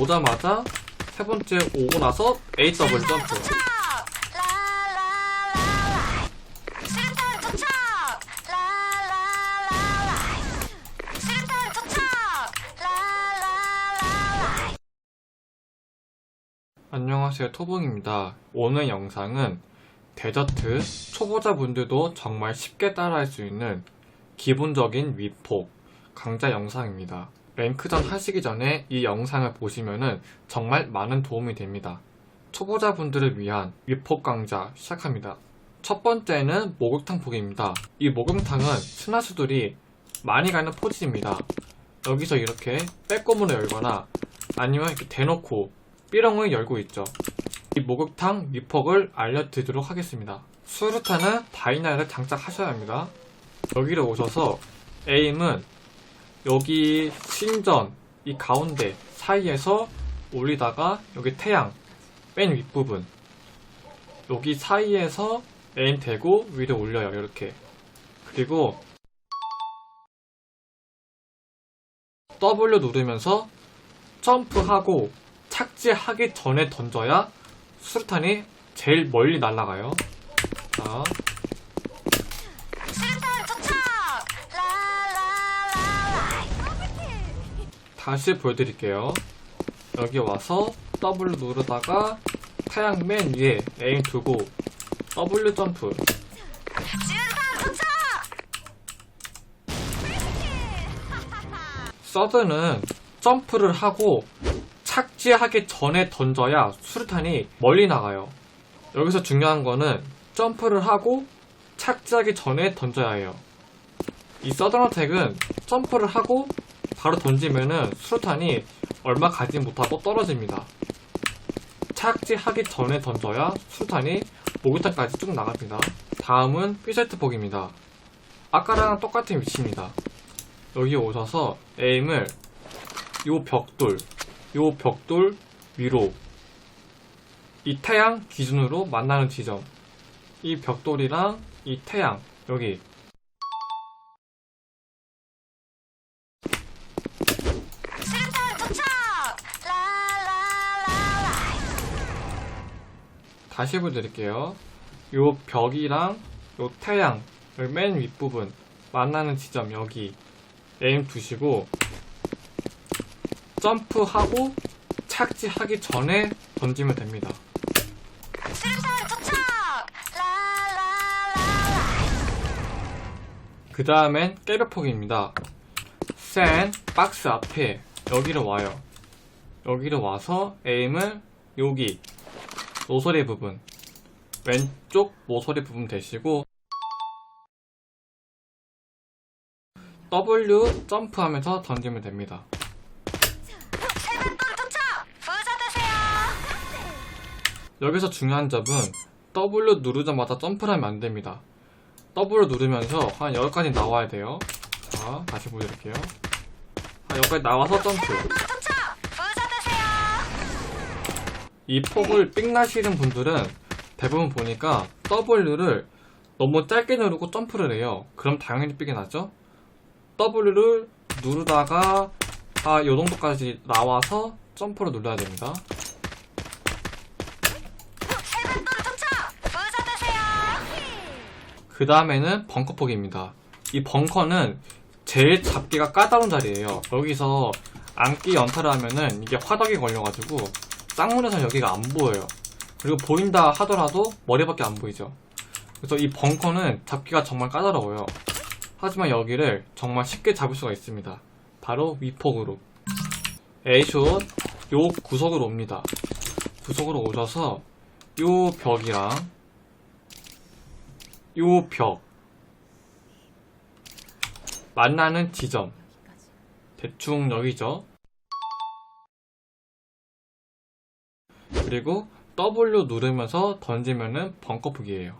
오자마자 세 번째 오고 나서 A 더블 점프. 안녕하세요 토봉입니다. 오늘 영상은 데저트 초보자분들도 정말 쉽게 따라할 수 있는 기본적인 위폭 강좌 영상입니다. 랭크전 하시기 전에 이 영상을 보시면은 정말 많은 도움이 됩니다. 초보자분들을 위한 위폭 강좌 시작합니다. 첫 번째는 목욕탕 폭입니다. 이 목욕탕은 스나수들이 많이 가는 포즈입니다. 여기서 이렇게 빼꼼으로 열거나 아니면 이렇게 대놓고 삐렁을 열고 있죠. 이 목욕탕 위폭을 알려드리도록 하겠습니다. 수류탄은 다이나를 장착하셔야 합니다. 여기로 오셔서 에임은 여기 신전 이 가운데 사이에서 올리다가 여기 태양 맨 윗부분. 여기 사이에서 에임 대고 위로 올려요 이렇게. 그리고 W 누르면서 점프하고 착지하기 전에 던져야 수류탄이 제일 멀리 날아가요. 자 다시 보여드릴게요. 여기 와서 W 누르다가 타양 맨 위에 에임 두고 W 점프. 서드는 점프를 하고 착지하기 전에 던져야 수류탄이 멀리 나가요. 여기서 중요한 거는 점프를 하고 착지하기 전에 던져야 해요. 이 서든 어택은 점프를 하고 바로 던지면은 수류탄이 얼마 가지 못하고 떨어집니다. 착지하기 전에 던져야 수류탄이 목욕탕까지 쭉 나갑니다. 다음은 피세트 폭입니다. 아까랑 똑같은 위치입니다. 여기 오셔서 에임을 요 벽돌, 요 벽돌 위로 이 태양 기준으로 만나는 지점 이 벽돌이랑 이 태양 여기 다시 보여드릴게요. 요 벽이랑 요 태양 여기 맨 윗부분 만나는 지점 여기 에임 두시고 점프하고 착지하기 전에 던지면 됩니다. 그 다음엔 깨벽폭입니다. 센 박스 앞에 여기로 와요. 여기로 와서 에임을 여기 모서리 부분 왼쪽 모서리 부분 대시고 W 점프하면서 던지면 됩니다. 여기서 중요한 점은 W 누르자마자 점프를 하면 안 됩니다. W 누르면서 한 여기까지 나와야 돼요. 자, 다시 보여드릴게요. 한 여기까지 나와서 점프. 이 폭을 삑 나시는 분들은 대부분 보니까 W를 너무 짧게 누르고 점프를 해요. 그럼 당연히 삑이 나죠? W를 누르다가 아, 요 정도까지 나와서 점프를 눌러야 됩니다. 그 다음에는 벙커폭입니다. 이 벙커는 제일 잡기가 까다로운 자리예요. 여기서 안기 연타를 하면은 이게 화덕이 걸려가지고 쌍문에서 여기가 안 보여요. 그리고 보인다 하더라도 머리밖에 안 보이죠. 그래서 이 벙커는 잡기가 정말 까다로워요. 하지만 여기를 정말 쉽게 잡을 수가 있습니다. 바로 위폭으로. A숏 요 구석으로 옵니다. 구석으로 오셔서 요 벽이랑 요 벽 만나는 지점 대충 여기죠. 그리고 W 누르면서 던지면은 벙커폭이에요.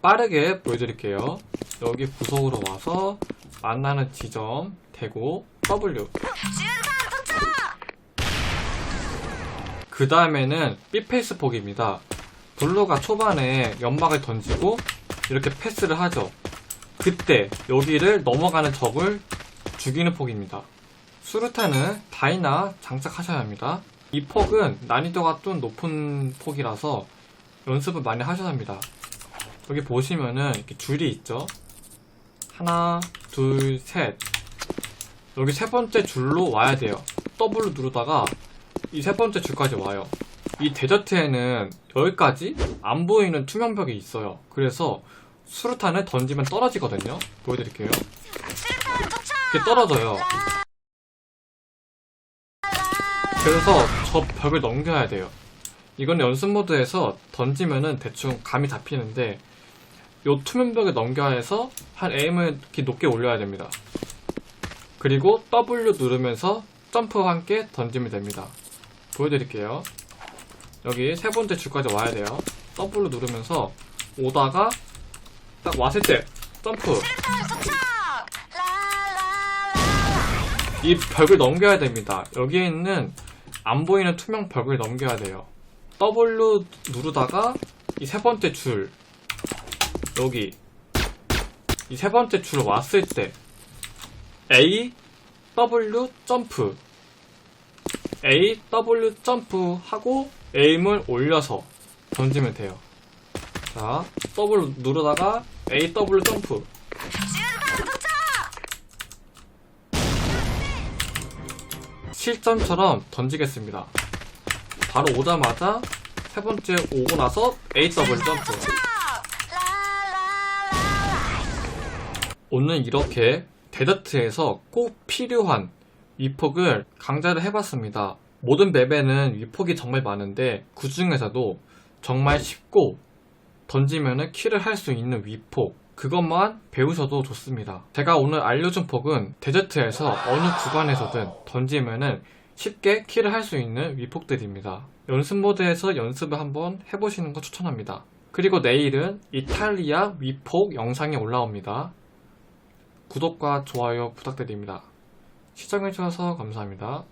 빠르게 보여드릴게요. 여기 구석으로 와서 만나는 지점 대고 W. 그 다음에는 B페이스 폭입니다. 블루가 초반에 연막을 던지고 이렇게 패스를 하죠. 그때 여기를 넘어가는 적을 죽이는 폭입니다. 수류탄은 다이나 장착하셔야 합니다. 이 폭은 난이도가 좀 높은 폭이라서 연습을 많이 하셔야 합니다. 여기 보시면은 이렇게 줄이 있죠? 하나, 둘, 셋. 여기 세 번째 줄로 와야 돼요. W로 누르다가 이 세 번째 줄까지 와요. 이 데저트에는 여기까지 안 보이는 투명벽이 있어요. 그래서 수류탄을 던지면 떨어지거든요. 보여드릴게요. 이렇게 떨어져요. 그래서 저 벽을 넘겨야 돼요. 이건 연습 모드에서 던지면은 대충 감이 잡히는데 요 투명벽을 넘겨야 해서 한 에임을 이렇게 높게 올려야 됩니다. 그리고 W 누르면서 점프와 함께 던지면 됩니다. 보여드릴게요. 여기 세 번째 줄까지 와야 돼요. W 누르면서 오다가 딱 왔을 때 점프 이 벽을 넘겨야 됩니다. 여기에 있는 안 보이는 투명 벽을 넘겨야 돼요. W 누르다가 이 세 번째 줄 여기 이 세 번째 줄 왔을 때 A W 점프 A W 점프 하고 에임을 올려서 던지면 돼요. 자 W 누르다가 A W 점프 7점처럼 던지겠습니다. 바로 오자마자 세 번째 오고 나서 A 더블 점프. 오늘 이렇게 데드트에서 꼭 필요한 위폭을 강좌를 해봤습니다. 모든 맵에는 위폭이 정말 많은데 그 중에서도 정말 쉽고 던지면 은 킬을 할 수 있는 위폭 그것만 배우셔도 좋습니다. 제가 오늘 알려준 폭은 데저트에서 어느 구간에서든 던지면은 쉽게 킬을 할수 있는 위폭들입니다. 연습 모드에서 연습을 한번 해보시는 거 추천합니다. 그리고 내일은 이탈리아 위폭 영상이 올라옵니다. 구독과 좋아요 부탁드립니다. 시청해주셔서 감사합니다.